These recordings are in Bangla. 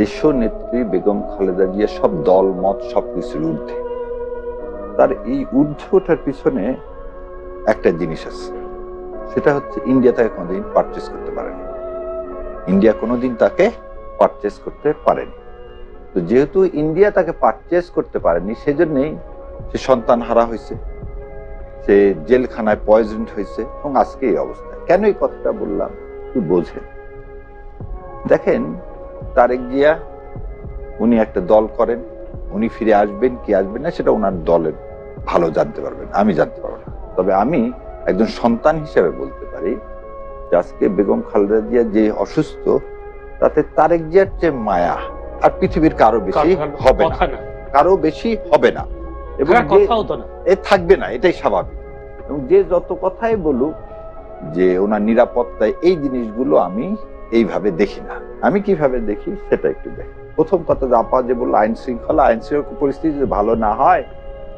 দেশ নেত্রী বেগম খালেদা জিয়া সব দল, মত সবকিছুর ঊর্ধ্বে। তার এই ঊর্ধ্বে ওঠার পিছনে একটা জিনিস আছে। সেটা হচ্ছে ইন্ডিয়া তাকে কোনোদিন পারচেস করতে পারেনি। ইন্ডিয়া কোনোদিন তাকে পারচেস করতে পারেনি। তো যেহেতু ইন্ডিয়া তাকে পারচেস করতে পারেনি, সেজন্যই সে সন্তান হারা হয়েছে। সে জেলখানায় পয়জন হয়েছে এবং আজকে এই অবস্থা। কেন এই কথাটা বললাম? তুই বোঝেন। দেখেন তারেক জিয়া উনি একটা দল করেন উনি ফিরে আসবেন কি আসবেন না সেটা ওনার দলের ভালো জানতে পারবেন আমি জানতে পারব না। তবে আমি একজন সন্তান হিসেবে বলতে পারি যে আজকে বেগম খালেদা জিয়া যে অসুস্থ তাতে তারেক জিয়ার যে মায়া আর পৃথিবীর কারও বেশি হবে না। কারও বেশি হবে না। এবং হ্যাঁ, এ থাকবে না এটাই স্বাভাবিক। এবং যে যত কথাই বলুক যে ওনার নিরাপত্তায় এই জিনিসগুলো আমি এইভাবে দেখি না। আমি কীভাবে দেখি সেটা একটু দেখি। প্রথম কথা আপা যে বলল, আইন শৃঙ্খলা আইন শৃঙ্খলা পরিস্থিতি যদি ভালো না হয়,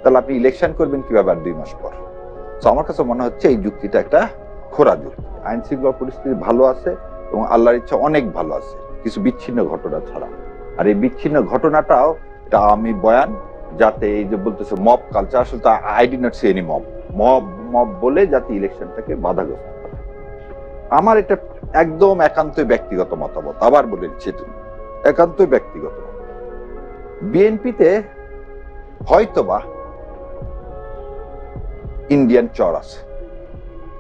তাহলে আপনি ইলেকশন করবেন কীভাবে আর দুই মাস পর? তো আমার কাছে মনে হচ্ছে এই যুক্তিটা একটা খোরা যুক্তি। আইন শৃঙ্খলা পরিস্থিতি ভালো আছে এবং আল্লাহর ইচ্ছা অনেক ভালো আছে, কিছু বিচ্ছিন্ন ঘটনা ছাড়া। আর এই বিচ্ছিন্ন ঘটনাটাও এটা আমি বয়ান, যাতে এই যে বলতেছে মব কালচার আসলে তা I D not see any mob mob mob বলে যাতে ইলেকশনটাকে বাধাগ্রস্ত করে। আমার এটা একদম একান্ত ব্যক্তিগত মতামত, আবার বলে দিচ্ছি তুমি একান্ত ব্যক্তিগত বিএনপিতে হয়তোবা ইন্ডিয়ান চর আছে।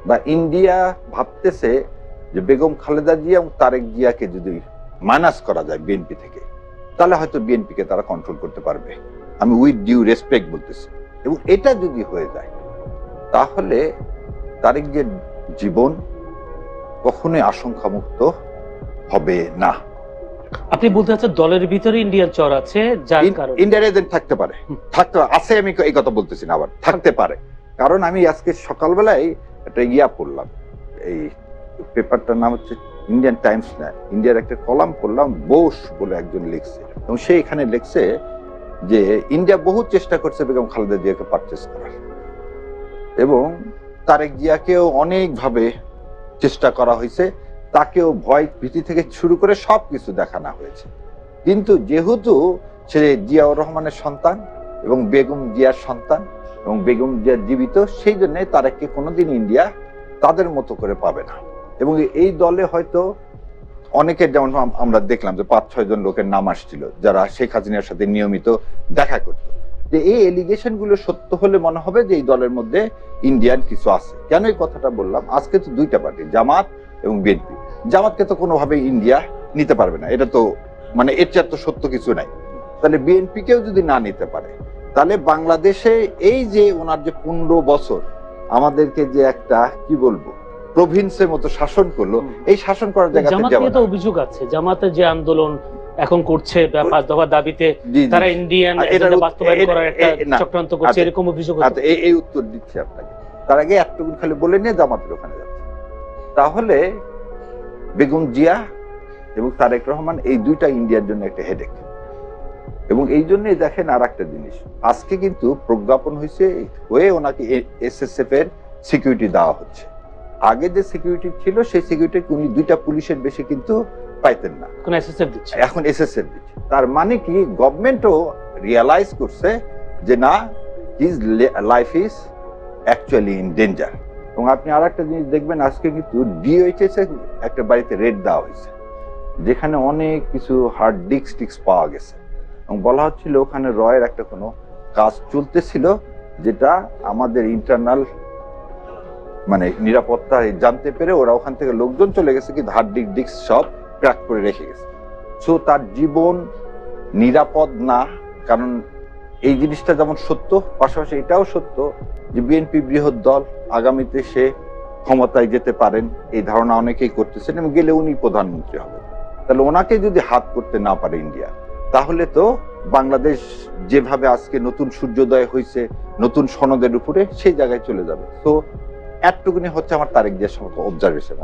বা ইন্ডিয়া ভাবতেছে যে বেগম খালেদা জিয়া এবং তারেক জিয়াকে যদি মাইনাস করা যায় বিএনপি থেকে, তাহলে হয়তো বিএনপিকে তারা কন্ট্রোল করতে পারবে। আমি উইথ ডিউ রেসপেক্ট বলতেছি। এবং এটা যদি হয়ে যায়, তাহলে তারেক যে জীবন কখনোই আশঙ্কামুক্ত হবে না। আপনি বলতে চাচ্ছেন দলের ভিতরে ইন্ডিয়ান চর আছে যার কারণে? ইন্ডিয়ান এজেন্ট থাকতে পারে। থাকতে আছে আমি এই কথা বলতেছি না আবার। থাকতে পারে। কারণ আমি আজকে সকালবেলায় একটা ইয়া পড়লাম। এই পেপারটার নাম হচ্ছে ইন্ডিয়ান টাইমস না ইন্ডিয়ার একটা কলাম পড়লাম বোস বলে একজন লিখছে। এবং সে এখানে লিখছে যে ইন্ডিয়া বহু চেষ্টা করছে বেগম খালেদা জিয়াকে পারচেস করার। এবং তারেক জিয়াকেও অনেকভাবে চেষ্টা করা হয়েছে, তাকেও ভয় ভীতি থেকে শুরু করে সব কিছু দেখানো হয়েছে। কিন্তু যেহেতু সে জিয়াউর রহমানের সন্তান এবং বেগম জিয়ার সন্তান এবং বেগম জিয়া জীবিত, সেই জন্য তারেককে কোনোদিন ইন্ডিয়া তাদের মতো করে পাবে না। এবং এই দলে হয়তো অনেকের যেমন আমরা দেখলাম যে পাঁচ ছয় জন লোকের নাম আসছিল, যারা শেখ হাসিনার সাথে নিয়মিত দেখা করত। যে এই এলিগেশনগুলো সত্য হলে মনে হবে যে এই দলের মধ্যে ইন্ডিয়ান কিছু আছে। কেন এই কথাটা বললাম? আজকে তো দুইটা পার্টি জামাত এবং বিএনপি জামাতকে তো কোনোভাবে ইন্ডিয়া নিতে পারবে না। এটা তো মানে এর চেয়ে তো সত্য কিছু নাই। তাহলে বিএনপি কেও যদি না নিতে পারে তাহলে বাংলাদেশে এই যে ওনার যে পনেরো বছর আমাদেরকে যে একটা কি বলব প্রভিন্সের মতো শাসন করল এই শাসন করার জায়গাতে তো অভিযোগ আছে। জামাতের যে আন্দোলন এখন করছে পাঁচ দফা দাবিতে তারা ইন্ডিয়ান এজেন্ডা বাস্তবায়ন করার একটা চক্রান্ত করছে আচ্ছা। এরকম অভিযোগ আচ্ছা, এই উত্তর দিচ্ছি আপনাকে। তার আগে খালি বলে নিয়ে জামাতের ওখানে যাচ্ছে। তাহলে বেগম জিয়া এবং তারেক রহমান এই দুইটা ইন্ডিয়ার জন্য একটা হেডেক এবং এই জন্যই দেখেন আর একটা জিনিস আজকে কিন্তু প্রজ্ঞাপন হয়েছে হয়ে ওনাকে এসএসএফ এর সিকিউরিটি দেওয়া হচ্ছে। আগে যে সিকিউরিটি ছিল সেই সিকিউরিটি উনি দুইটা পুলিশের বেশি কিন্তু পাইতেন না। কোন এসএসএফ দিচ্ছে। এখন এসএসএফ দিচ্ছে। তার মানে কি গভর্নমেন্টও রিয়ালাইজ করছে যে না his life is actually in danger এবং আপনি আর একটা জিনিস দেখবেন আজকে কিন্তু ডিওএইচএস এর একটা বাড়িতে রেড দেওয়া হয়েছে যেখানে অনেক কিছু হার্ড ডিস্ক টিক্স পাওয়া গেছে। এবং বলা হচ্ছিল ওখানে রয়ের একটা কোনো কাজ চলতেছিল যেটা আমাদের ইন্টারনাল মানে নিরাপত্তা জানতে পেরে ওরা ওখান থেকে লোকজন চলে গেছে কিন্তু হার্ড ডিস্ক সব ক্র্যাক করে রেখে গেছে। সো তার জীবন নিরাপদ না, কারণ এই জিনিসটা যেমন সত্য, পাশাপাশি এটাও সত্য যে বিএনপি বৃহৎ দল, আগামীতে সে ক্ষমতায় যেতে পারেন, এই ধারণা অনেকেই করতেছেন এবং গেলে উনি প্রধানমন্ত্রী হবেন। তাহলে ওনাকে যদি হাত করতে না পারে ইন্ডিয়া, তাহলে তো বাংলাদেশ যেভাবে আজকে নতুন সূর্যোদয় হয়েছে নতুন সনদের উপরে সেই জায়গায় চলে যাবে। তো এতটুকুনি হচ্ছে আমার তারেক জিয়ার সম্পর্কে অবজারভেশন